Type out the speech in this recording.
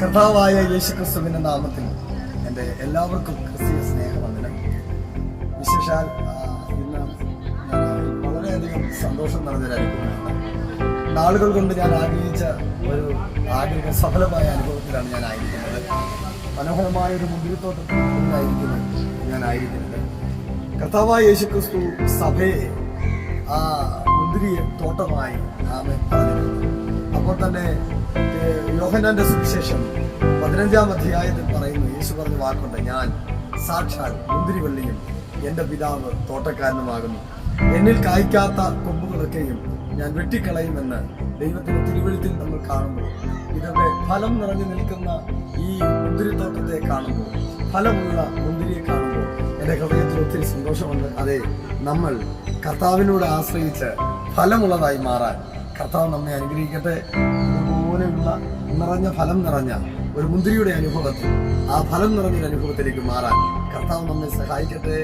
കർത്താവായ യേശു ക്രിസ്തുവിന്റെ നാമത്തിൽ എന്റെ എല്ലാവർക്കും ക്രിസ്തീയ സ്നേഹവന്ദനം. വിശേഷാൽ ഇന്ന് വളരെയധികം സന്തോഷം നിറഞ്ഞൊരനുഭവമാണ്. നാളുകൾ കൊണ്ട് ഞാൻ ആഗ്രഹിച്ച ഒരു ആഗ്രഹം സഫലമായ അനുഭവത്തിലാണ് ഞാൻ ആയിരിക്കുന്നത്. മനോഹരമായ ഒരു മുന്തിരിത്തോട്ടത്തിലായിരിക്കുന്നു ഞാൻ ആയിരിക്കുന്നത് കർത്താവായ യേശു ക്രിസ്തു സഭയെ ആ മുന്തിരി തോട്ടമായി ആമെ പറഞ്ഞിരുന്നു അപ്പോൾ തന്നെ ഏഹ്, യോഹന്നാന്റെ സുവിശേഷം പതിനഞ്ചാം അധ്യായത്തിൽ പറയുന്നു യേശു പറഞ്ഞ വാക്കുണ്ട് ഞാൻ സാക്ഷാൽ മുന്തിരിവള്ളിയും എന്റെ പിതാവ് തോട്ടക്കാരനുമാകുന്നു. എന്നിൽ കായ്ക്കാത്ത കൊമ്പുകളൊക്കെയും ഞാൻ വെട്ടിക്കളയുമെന്ന് ദൈവത്തിന്റെ തിരുവഴുത്തിൽ നമ്മൾ കാണുമ്പോൾ ഇതൊക്കെ ഫലം നിറഞ്ഞു നിൽക്കുന്ന ഈ മുന്തിരിത്തോട്ടത്തെ കാണുമ്പോൾ ഫലമുള്ള മുന്തിരിയെ കാണുമ്പോൾ എന്റെ ഹൃദയത്തിൽ ഒത്തിരി സന്തോഷമുണ്ട്. അതെ നമ്മൾ കർത്താവിനോട് ആശ്രയിച്ച് ഫലമുള്ളതായി മാറാൻ കർത്താവ് നമ്മെ അനുഗ്രഹിക്കട്ടെ. ഇതുപോലെയുള്ള നിറഞ്ഞ ഫലം നിറഞ്ഞ ഒരു മുന്തിരിയുടെ അനുഭവത്തിൽ ആ ഫലം നിറഞ്ഞൊരു അനുഭവത്തിലേക്ക് മാറാൻ കർത്താവ് നമ്മെ സഹായിക്കട്ടെ.